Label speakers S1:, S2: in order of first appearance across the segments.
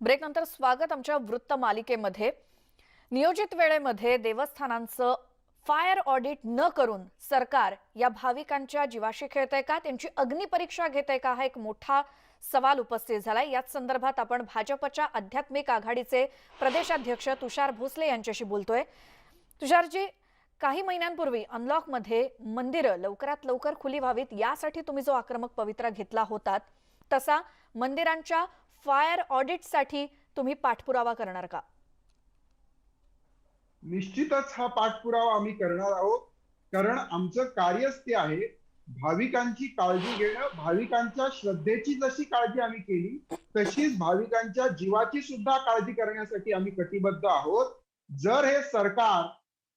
S1: Break नंतर स्वागत आमच्या वृत्त मालिकेमध्ये. नियोजित वेळेमध्ये देवस्थानांचं फायर ऑडिट न करून सरकार या भाविकांच्या जीवाशी खेळतंय का? त्यांची अग्निपरीक्षा घेत आहे का? हा एक मोठा सवाल उपस्थित झालाय. याच संदर्भात आपण भाजपच्या आध्यात्मिक आघाडीचे प्रदेशाध्यक्ष तुषार भोसले यांच्याशी बोलतोय. तुषारजी काही महिन्यांपूर्वी अनलॉकमध्ये मंदिरं लवकरात लवकर खुली व्हावीत यासाठी तुम्ही जो आक्रमक पवित्रा घेतला होतात तसा मंदिरांच्या फायर ऑडिटसाठी तुम्ही पाठपुरावा करणार का?
S2: निश्चितच हा पाठपुरावा आम्ही करणार आहोत. कारण आमचं कार्यच ते आहे. भाविकांची काळजी घेणं भाविकांच्या श्रद्धेची जशी काळजी आम्ही केली तशीच भाविकांच्या जीवाची सुद्धा काळजी करण्यासाठी आम्ही कटिबद्ध आहोत. जर हे सरकार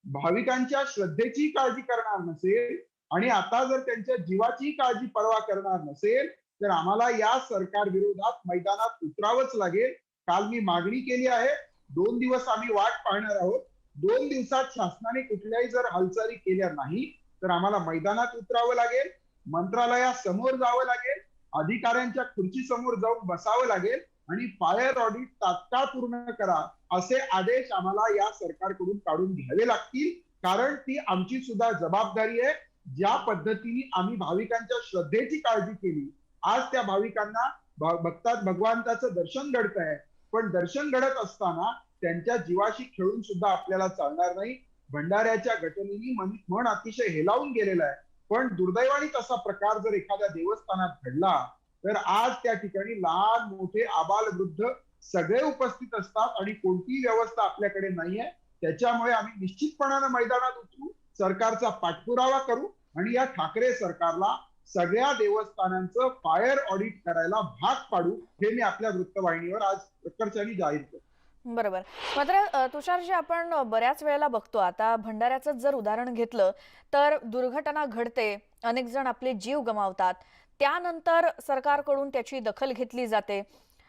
S2: भाविकांच्या श्रद्धेची काळजी करणार नसेल आणि आता जर त्यांच्या जीवाची काळजी पर्वा करणार नसेल तर आम्हाला या सरकार विरोधात मैदानात उतरावंच लागेल. काल मी मागणी केली आहे. दोन दिवस आम्ही वाट पाहणार आहोत. दोन दिवसात शासनाने कुठल्याही जर हालचाली केल्या नाही तर आम्हाला मैदानात उतरावं लागेल. मंत्रालयासमोर जावं लागेल. अधिकाऱ्यांच्या खुर्ची समोर जाऊन बसावं लागेल. आणि फायर ऑडिट तात्काळ पूर्ण करा असे आदेश आम्हाला या सरकारकडून काढून घ्यावे लागतील. कारण ती आमची सुद्धा जबाबदारी आहे. ज्या पद्धतीने आम्ही भाविकांच्या श्रद्धेची काळजी केली आज त्या भाविकांना बघतात भक्तात भगवंताचं दर्शन घडत आहे पण दर्शन घडत असताना त्यांच्या जीवाशी खेळून सुद्धा आपल्याला चालणार नाही. भंडाऱ्याच्या घटनेनी मन मन अतिशय हेलावून गेलेलं आहे. पण दुर्दैवाने तसा प्रकार जर एखाद्या देवस्थानात घडला तर आज त्या ठिकाणी लहान मोठे आबाल वृद्ध सगळे उपस्थित असतात आणि कोणतीही व्यवस्था आपल्याकडे नाहीये त्याच्यामुळे आम्ही निश्चितपणानं मैदानात उतरू सरकारचा पाठपुरावा करू आणि या ठाकरे सरकारला सगळ्या देवस्थानांचं फायर ऑडिट करायला भाग पाडू हे मी आपल्या वृत्तवाहिनीवर आज प्रकर्षाने जाहीर करतो.
S1: बरोबर. मात्र तुषारजी आपण बऱ्याच वेळेला बघतो आता भंडाऱ्याचं जर उदाहरण घेतलं तर दुर्घटना घडते अनेक जण आपले जीव गमावतात त्यानंतर सरकारकडून त्याची दखल घेतली जाते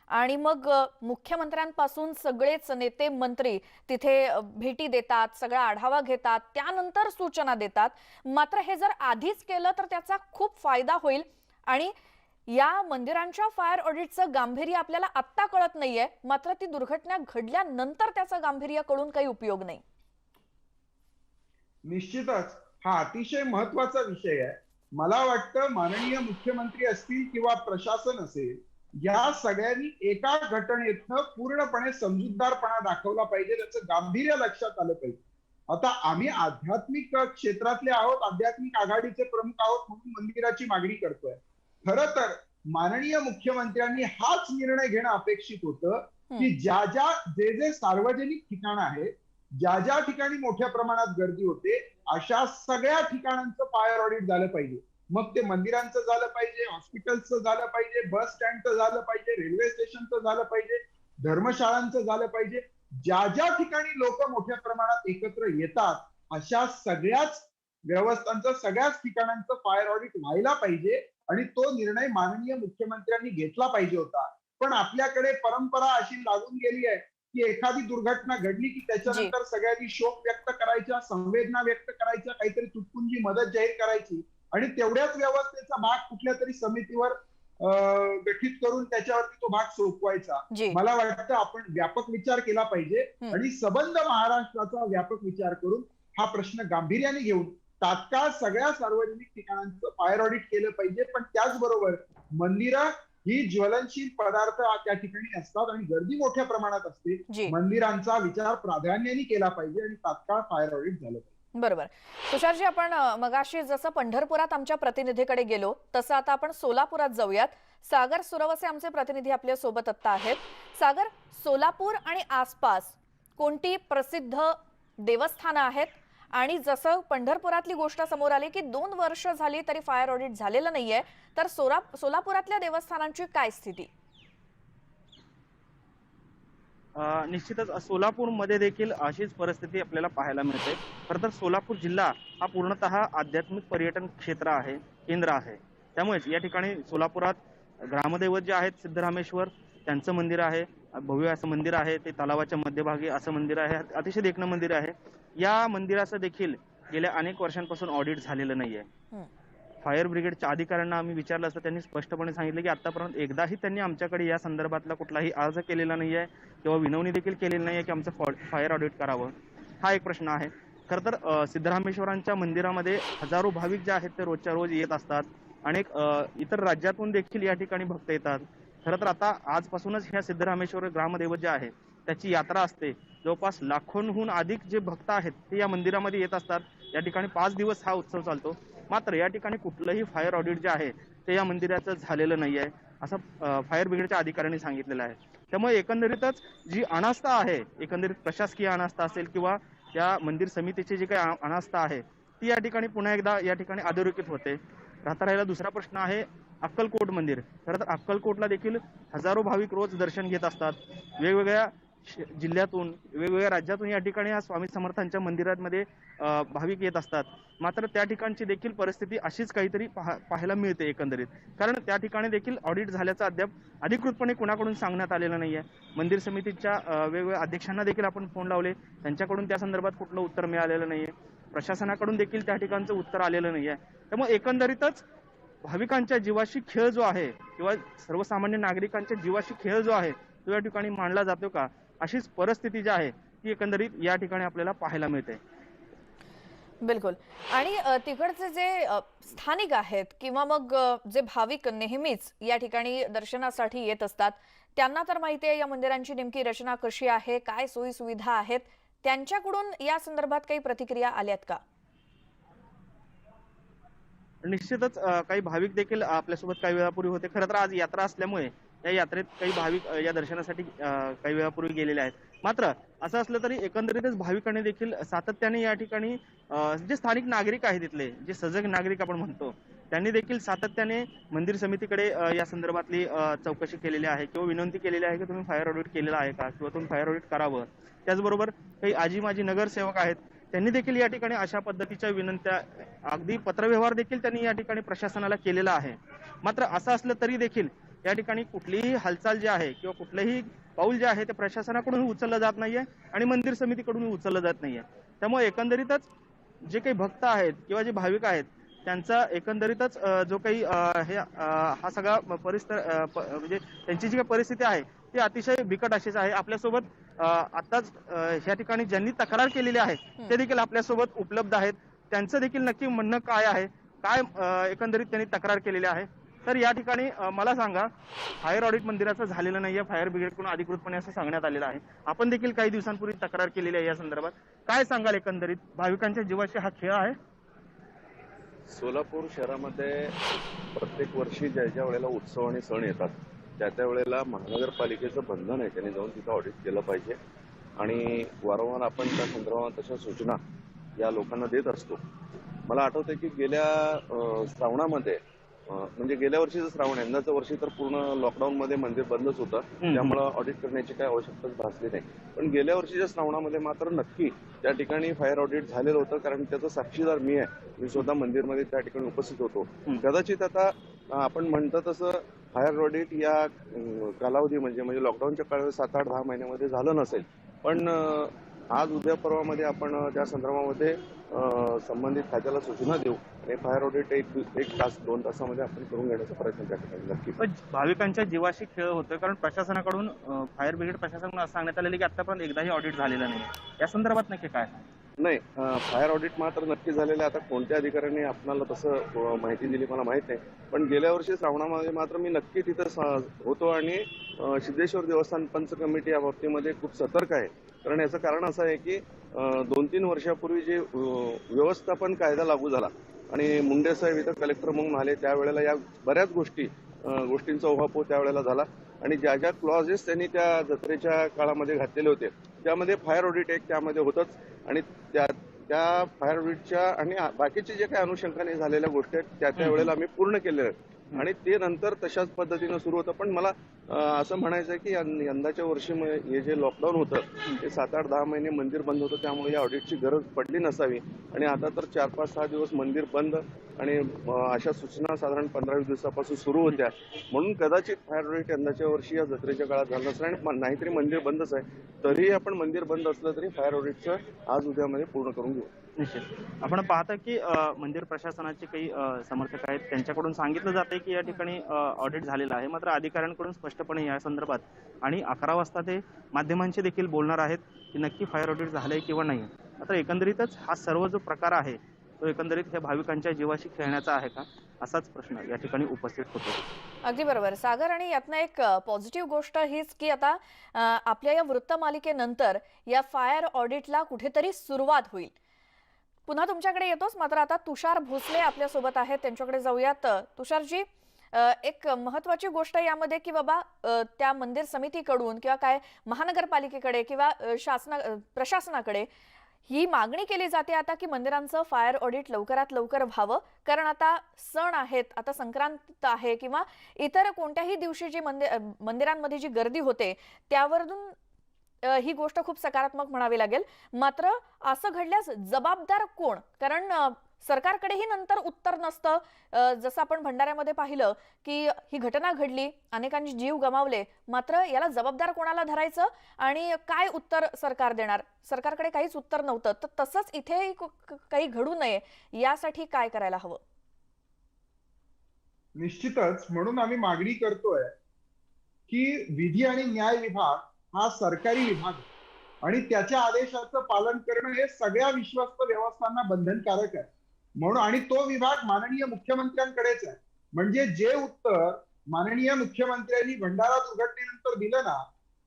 S1: आणि मग मुख्यमंत्र्यांपासून सगळेच नेते मंत्री तिथे भेटी देतात सगळा आढावा घेतात त्यानंतर सूचना देतात. मात्र हे जर आधीच केलं तर त्याचा खूप फायदा होईल. आणि या मंदिरांच्या फायर ऑडिटचं गांभीर्य आपल्याला आत्ता कळत नाहीये. मात्र ती दुर्घटना घडल्यानंतर त्याचं गांभीर्य कळून काही उपयोग नाही.
S2: निश्चितच. हा अतिशय महत्त्वाचा विषय आहे. मला वाटतं माननीय मुख्यमंत्री असतील किंवा प्रशासन असेल या सगळ्यांनी एका घटनेतनं पूर्णपणे समजूतदारपणा दाखवला पाहिजे त्याचं गांभीर्य लक्षात आलं पाहिजे. आता आम्ही आध्यात्मिक क्षेत्रातले आहोत आध्यात्मिक आघाडीचे प्रमुख आहोत म्हणून मंदिराची मागणी करतोय. खर तर माननीय मुख्यमंत्र्यांनी हाच निर्णय घेणं अपेक्षित होतं की ज्या ज्या जे जे सार्वजनिक ठिकाणं आहेत ज्या ज्या ठिकाणी मोठ्या प्रमाणात गर्दी होते अशा सगळ्या ठिकाणांचं फायर ऑडिट झालं पाहिजे. मग ते मंदिरांचं झालं पाहिजे हॉस्पिटलचं झालं पाहिजे बस स्टँडचं झालं पाहिजे रेल्वे स्टेशनचं झालं पाहिजे धर्मशाळांचं झालं पाहिजे. ज्या ज्या ठिकाणी लोक मोठ्या प्रमाणात एकत्र येतात अशा सगळ्याच व्यवस्थांचं सगळ्याच ठिकाणांचं फायर ऑडिट व्हायला पाहिजे आणि तो निर्णय माननीय मुख्यमंत्र्यांनी घेतला पाहिजे होता. पण आपल्याकडे परंपरा अशी लागून गेली आहे की एखादी दुर्घटना घडली की त्याच्यानंतर सगळ्यांनी शोक व्यक्त करायच्या संवेदना व्यक्त करायच्या काहीतरी तुटपुंजी मदत जाहीर करायची. आणि तेवढ्याच व्यवस्थेचा भाग कुठल्या तरी समितीवर गठीत करून त्याच्यावरती तो भाग सोपवायचा. मला वाटतं आपण व्यापक विचार केला पाहिजे. आणि सबंध महाराष्ट्राचा व्यापक विचार करून हा प्रश्न गांभीर्याने घेऊन तात्काळ सगळ्या सार्वजनिक ठिकाणांचं फायर ऑडिट केलं पाहिजे. पण त्याचबरोबर मंदिरं ही ज्वलनशील पदार्थ त्या ठिकाणी असतात आणि गर्दी मोठ्या प्रमाणात असते. मंदिरांचा विचार प्राधान्याने केला पाहिजे आणि तात्काळ फायर ऑडिट झालं पाहिजे.
S1: बरोबर. तुषारजी आपण मगाशी जसं पंढरपुरात आमच्या प्रतिनिधीकडे गेलो तसं आता आपण सोलापुरात जाऊयात. सागर सुरवसे आमचे प्रतिनिधी आपल्यासोबत आत्ता आहेत. सागर सोलापूर आणि आसपास कोणती प्रसिद्ध देवस्थानं आहेत? आणि जसं पंढरपुरातली गोष्ट समोर आली की दोन वर्ष झाली तरी फायर ऑडिट झालेलं नाहीये तर सोला सोलापुरातल्या देवस्थानांची काय स्थिती?
S3: निश्चितच सोलापूरमध्ये देखील अशीच परिस्थिती आपल्याला पाहायला मिळते. खरं तर सोलापूर जिल्हा हा पूर्णतः आध्यात्मिक पर्यटन क्षेत्र आहे केंद्र आहे. त्यामुळेच या ठिकाणी सोलापुरात ग्रामदैवत जे आहेत सिद्धरामेश्वर त्यांचं मंदिर आहे भव्य असं मंदिर आहे ते तलावाच्या मध्यभागी असं मंदिर आहे अतिशय देखणं मंदिर आहे. या मंदिराचं देखील गेल्या अनेक वर्षांपासून ऑडिट झालेलं नाहीये. फायर ब्रिगेडच्या अधिकाऱ्यांना आम्ही विचारलं असतं. त्यांनी स्पष्टपणे सांगितलं की आतापर्यंत एकदाही त्यांनी आमच्याकडे या संदर्भातला कुठलाही अर्ज केलेला नाही आहे किंवा विनवणी देखील केलेली नाही आहे की आमचं फॉ फायर ऑडिट करावं. हा एक प्रश्न आहे. खरं तर सिद्धरामेश्वरांच्या मंदिरामध्ये हजारो भाविक जे आहेत ते रोजच्या रोज येत असतात. अनेक इतर राज्यातून देखील या ठिकाणी भक्त येतात. खरं तर आता आजपासूनच ह्या सिद्धरामेश्वर ग्रामदैवत जे आहे त्याची यात्रा असते. जवळपास लाखोंहून अधिक जे भक्त आहेत ते या मंदिरामध्ये येत असतात. या ठिकाणी पाच दिवस हा उत्सव चालतो. मात्र या ठिकाणी कुठलंही फायर ऑडिट जे आहे ते या मंदिराचं झालेलं नाही आहे असं फायर ब्रिगेडच्या अधिकाऱ्यांनी सांगितलेलं आहे. त्यामुळे एकंदरीतच जी अनास्था आहे एकंदरीत प्रशासकीय अनास्था असेल किंवा या मंदिर समितीची जी काही अनास्था आहे ती या ठिकाणी पुन्हा एकदा या ठिकाणी अधोरेखित होते. राहता राहिला दुसरा प्रश्न आहे अक्कलकोट मंदिर. खरं तर अक्कलकोटला देखील हजारो भाविक रोज दर्शन घेत असतात. वेगवेगळ्या जिल्ह्यातून वेगवेगळ्या राज्यातून या ठिकाणी या स्वामी समर्थांच्या मंदिरांमध्ये भाविक येत असतात. मात्र त्या ठिकाणची देखील परिस्थिती अशीच काहीतरी पाहा- पाहायला मिळते एकंदरीत. कारण त्या ठिकाणी देखील ऑडिट झाल्याचं अद्याप अधिकृतपणे कुणाकडून सांगण्यात आलेलं नाहीये. मंदिर समितीच्या वेगवेगळ्या अध्यक्षांना देखील आपण फोन लावले. त्यांच्याकडून त्या संदर्भात कुठलं उत्तर मिळालेलं नाहीये. प्रशासनाकडून देखील त्या ठिकाणचं उत्तर आलेलं नाहीये. त्यामुळे एकंदरीतच भाविकांच्या जीवाशी खेळ जो आहे किंवा सर्वसामान्य नागरिकांच्या जीवाशी खेळ जो आहे तो या ठिकाणी मांडला जातो का? अशीच परिस्थिती जी आहे ती एकंदरीत या ठिकाणी आपल्याला पाहायला मिळते.
S1: बिलकुल. आणि तिकडचे जे स्थानिक आहेत किंवा मग जे भाविक नेहमीच या ठिकाणी दर्शनासाठी येत असतात त्यांना तर माहिती आहे या मंदिरांची नेमकी रचना कशी आहे काय सोयी सुविधा आहेत त्यांच्याकडून या संदर्भात काही प्रतिक्रिया आल्यात का?
S3: निश्चितच काही भाविक देखील आपल्यासोबत काही वेळापूर्वी होते. खरं तर आज यात्रा असल्यामुळे या यात्रेत काही भाविक या दर्शनासाठी काही वेळापूर्वी गेलेले आहेत. मात्र असं असलं तरी एकंदरीतच भाविकांनी देखील सातत्याने या ठिकाणी जे स्थानिक नागरिक आहेत तिथले जे सजग नागरिक आपण म्हणतो त्यांनी देखील सातत्याने मंदिर समितीकडे या संदर्भातली चौकशी केलेली आहे किंवा विनंती केलेली आहे की तुम्ही फायर ऑडिट केलेलं आहे का किंवा तुम्ही फायर ऑडिट करावं. त्याचबरोबर काही आजी माजी नगरसेवक आहेत त्यांनी देखील या ठिकाणी अशा पद्धतीच्या विनंत्या अगदी पत्रव्यवहार देखील त्यांनी या ठिकाणी प्रशासनाला केलेला आहे. मात्र असं असलं तरी देखील या ठिकाणी कुठलीही हालचाल जी आहे किंवा कुठलंही पाऊल जे आहे ते प्रशासनाकडून उचललं जात नाहीये आणि मंदिर समितीकडून उचललं जात नाहीये. त्यामुळे एकंदरीतच जे काही भक्त आहेत किंवा जे भाविक आहेत त्यांचा एकंदरीतच जो काही हे हा सगळा परिस्थिती म्हणजे त्यांची जी काही परिस्थिती आहे ती अतिशय बिकट अशीच आहे. आपल्यासोबत आताच ह्या ठिकाणी ज्यांनी तक्रार केलेली आहे ते देखील आपल्यासोबत उपलब्ध आहेत. त्यांचं देखील नक्की म्हणणं काय आहे? काय एकंदरीत त्यांनी तक्रार केलेली आहे? तर या ठिकाणी मला सांगा फायर ऑडिट मंदिराचं झालेलं नाही आहे फायर ब्रिगेडकडून अधिकृतपणे असं सांगण्यात आलेलं आहे. आपण देखील काही दिवसांपूर्वी तक्रार केलेली आहे या संदर्भात. काय सांगाल एकंदरीत? भाविकांच्या जीवाशी हा खेळ आहे?
S4: सोलापूर शहरामध्ये प्रत्येक वर्षी ज्या ज्या वेळेला उत्सव आणि सण येतात त्या त्या वेळेला महानगरपालिकेचं बंधन आहे त्यांनी जाऊन तिथं ऑडिट केलं पाहिजे. आणि वारंवार आपण त्या संदर्भात तशा सूचना या लोकांना देत असतो. मला आठवतंय की गेल्या श्रावणामध्ये म्हणजे गेल्या वर्षीचं श्रावण यंदाचं वर्षी तर पूर्ण लॉकडाऊन मध्ये मंदिर बंदच होतं. त्यामुळं ऑडिट करण्याची काही आवश्यकताच भासली नाही. पण गेल्या वर्षीच्या श्रावणामध्ये मात्र नक्की त्या ठिकाणी फायर ऑडिट झालेलं होतं कारण त्याचा साक्षीदार मी आहे. मी स्वतः मंदिरमध्ये त्या ठिकाणी उपस्थित होतो. कदाचित आता आपण म्हणतो तसं फायर ऑडिट या कालावधी म्हणजे म्हणजे लॉकडाऊनच्या काळात सात आठ दहा महिन्यामध्ये झालं नसेल. पण आज उद्या परवामध्ये आपण त्या संदर्भामध्ये संबंधित खात्याला सूचना देऊ. आणि फायर ऑडिट एक एक तास दोन तासामध्ये आपण करून घेण्याचा प्रयत्न त्या ठिकाणी नक्की
S3: पण भाविकांच्या जीवाशी खेळ होतोय कारण प्रशासनाकडून फायर ब्रिगेड प्रशासनाकडून असं सांगण्यात आलेलं की आतापर्यंत एकदाही ऑडिट झालेलं नाही या संदर्भात नक्की काय?
S4: नाही फायर ऑडिट मात्र नक्की झालेलं आहे. आता कोणत्या अधिकाऱ्यांनी आपल्याला तसं माहिती दिली मला माहीत नाही. पण गेल्या वर्षी श्रावणामध्ये मात्र मी नक्की तिथं होतो आणि सिद्धेश्वर देवस्थान पंच कमिटी या बाबतीमध्ये खूप सतर्क आहे. कारण याचं कारण असं आहे की दोन तीन वर्षापूर्वी जे व्यवस्थापन कायदा लागू झाला आणि मुंडे साहेब इथं कलेक्टर म्हणून आले त्यावेळेला या बऱ्याच गोष्टी गोष्टींचा उहापोह त्यावेळेला झाला. आणि ज्या ज्या क्लॉजेस त्यांनी त्या जत्रेच्या काळामध्ये घातलेले होते त्यामध्ये फायर ऑडिट एक त्यामध्ये होतच. आणि त्या त्या फायर ऑडिटच्या आणि बाकीचे जे काही अनुषंगाने झालेल्या गोष्टी आहेत त्या त्या वेळेला आम्ही पूर्ण केलेल्या आहेत. आणि ते नंतर तशाच पद्धतीनं सुरू होतं. पण मला असं म्हणायचं आहे की यंदाच्या वर्षी हे जे लॉकडाऊन होतं ते सात आठ दहा महिने मंदिर बंद होतं त्यामुळे या ऑडिटची गरज पडली नसावी. आणि आता तर चार पाच सहा दिवस मंदिर बंद आणि अशा सूचना साधारण पंधरा वीस दिवसापासून सुरू होत्या. म्हणून कदाचित फायर ऑडिट यंदाच्या वर्षी या जत्रेच्या काळात झालं नसेल आणि नाहीतरी मंदिर बंदच आहे. तरीही आपण मंदिर बंद असलं तरी फायर ऑडिटचं आज उद्यामध्ये पूर्ण करून घेऊ.
S3: निश्चित. आपण पाहता की मंदिर प्रशासनाचे काही समर्थक आहेत. त्यांच्याकडून सांगितलं जाते की या ठिकाणी ऑडिट झालेलं आहे. मात्र अधिकाऱ्यांकडून स्पष्टपणे या संदर्भात आणि अकरा वाजता ते माध्यमांशी देखील बोलणार आहेत की नक्की फायर ऑडिट झालंय किंवा नाही. मात्र एकंदरीतच हा सर्व जो प्रकार आहे तो एकंदरीत हे भाविकांच्या जीवाशी खेळण्याचा आहे का? असाच प्रश्न या ठिकाणी उपस्थित होतो.
S1: अगदी बरोबर. सागर आणि यातनं एक पॉझिटिव्ह गोष्ट हीच की आता आपल्या या वृत्तमालिकेनंतर या फायर ऑडिटला कुठेतरी सुरुवात होईल. पुन्हा तुमच्याकडे येतोच. मात्र आता तुषार भोसले आपल्यासोबत आहेत. त्यांच्याकडे जाऊयात. तुषारजी एक महत्वाची गोष्ट यामध्ये की बाबा त्या मंदिर समितीकडून किंवा काय महानगरपालिकेकडे किंवा शासना प्रशासनाकडे ही मागणी केली जाते आता की मंदिरांचं फायर ऑडिट लवकरात लवकर व्हावं. कारण आता सण आहेत आता संक्रांत आहे किंवा इतर कोणत्याही दिवशी जी मंदिर मंदिरांमध्ये जी गर्दी होते त्यावरून ही गोष्ट खूप सकारात्मक म्हणावी लागेल. मात्र असं घडल्यास जबाबदार कोण? कारण सरकारकडेही नंतर उत्तर नसतं. जसं आपण भंडाऱ्यामध्ये पाहिलं की ही घटना घडली अनेकांनी जीव गमावले मात्र याला जबाबदार कोणाला धरायचं? आणि काय उत्तर सरकार देणार? सरकारकडे काहीच उत्तर नव्हतं. तर तसंच इथे काही घडू नये यासाठी काय करायला हवं?
S2: निश्चितच. म्हणून आम्ही मागणी करतोय की विधी आणि न्याय विभाग हा सरकारी विभाग आणि त्याच्या आदेशाचं पालन करणं हे सगळ्या विश्वस्त व्यवस्थांना बंधनकारक आहे. म्हणून आणि तो विभाग माननीय मुख्यमंत्र्यांकडेच आहे. म्हणजे जे उत्तर माननीय मुख्यमंत्र्यांनी भंडारा दुर्घटनेनंतर दिलं ना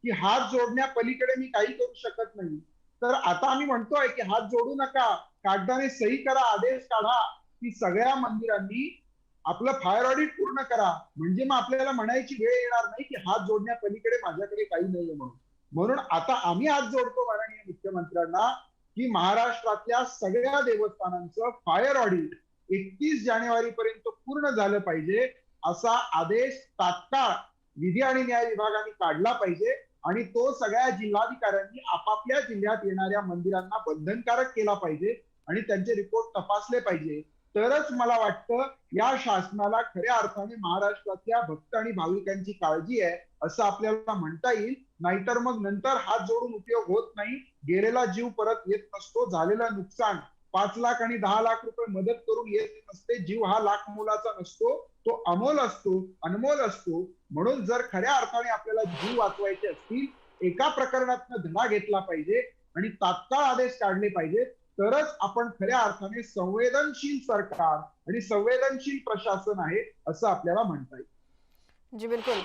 S2: की हात जोडण्या पलीकडे मी काही करू शकत नाही. तर आता आम्ही म्हणतोय की हात जोडू नका. कागदाने सही करा आदेश काढा. की सगळ्या मंदिरांनी आपलं फायर ऑडिट पूर्ण करा. म्हणजे मग आपल्याला म्हणायची वेळ येणार नाही की हात जोडण्या पलीकडे माझ्याकडे काही नाहीये म्हणून. म्हणून आता आम्ही हात जोडतो माननीय मुख्यमंत्र्यांना की महाराष्ट्रातल्या सगळ्या देवस्थानांचं फायर ऑडिट एकतीस जानेवारी पर्यंत पूर्ण झालं पाहिजे असा आदेश तात्काळ विधी आणि न्याय विभागाने काढला पाहिजे आणि तो सगळ्या जिल्हाधिकाऱ्यांनी आपापल्या जिल्ह्यात येणाऱ्या मंदिरांना बंधनकारक केला पाहिजे आणि त्यांचे रिपोर्ट तपासले पाहिजे. तरच मला वाटतं या शासनाला खऱ्या अर्थाने महाराष्ट्रातल्या भक्त आणि भाविकांची काळजी आहे असं आपल्याला म्हणता येईल. नाहीतर मग नंतर हात जोडून उपयोग होत नाही. गेलेला जीव परत येत नसतो. झालेलं नुकसान पाच लाख आणि दहा लाख रुपये मदत करून येत नसते. जीव हा लाख मोलाचा नसतो. तो अमोल असतो अनमोल असतो. म्हणून जर खऱ्या अर्थाने आपल्याला जीव वाचवायचे असतील एका प्रकरणात धडा घेतला पाहिजे आणि तात्काळ आदेश काढले पाहिजेत तरच आपण खऱ्या अर्थाने संवेदनशील सरकार आणि संवेदनशील प्रशासन आहे असं आपल्याला म्हणता येईल.
S1: जी बिलकुल.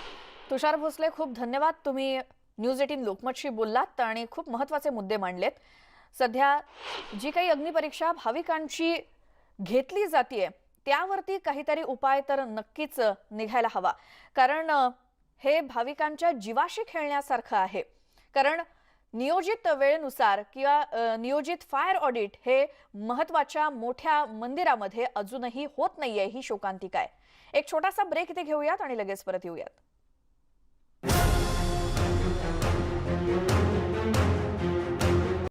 S1: तुषार भोसले खूप धन्यवाद. तुम्ही न्यूज एटीन लोकमतशी बोललात आणि खूप महत्त्वाचे मुद्दे मांडलेत. सध्या जी काही अग्निपरीक्षा भाविकांची घेतली जाते त्यावरती काहीतरी उपाय तर नक्कीच निघायला हवा. कारण हे भाविकांच्या जीवाशी खेळण्यासारखं आहे. कारण नियोजित वेळेनुसार किंवा नियोजित फायर ऑडिट हे महत्त्वाच्या मोठ्या मंदिरामध्ये अजूनही होत नाहीये ही शोकांतिका आहे. एक छोटासा ब्रेक इथे घेऊयात आणि लगेच परत येऊयात.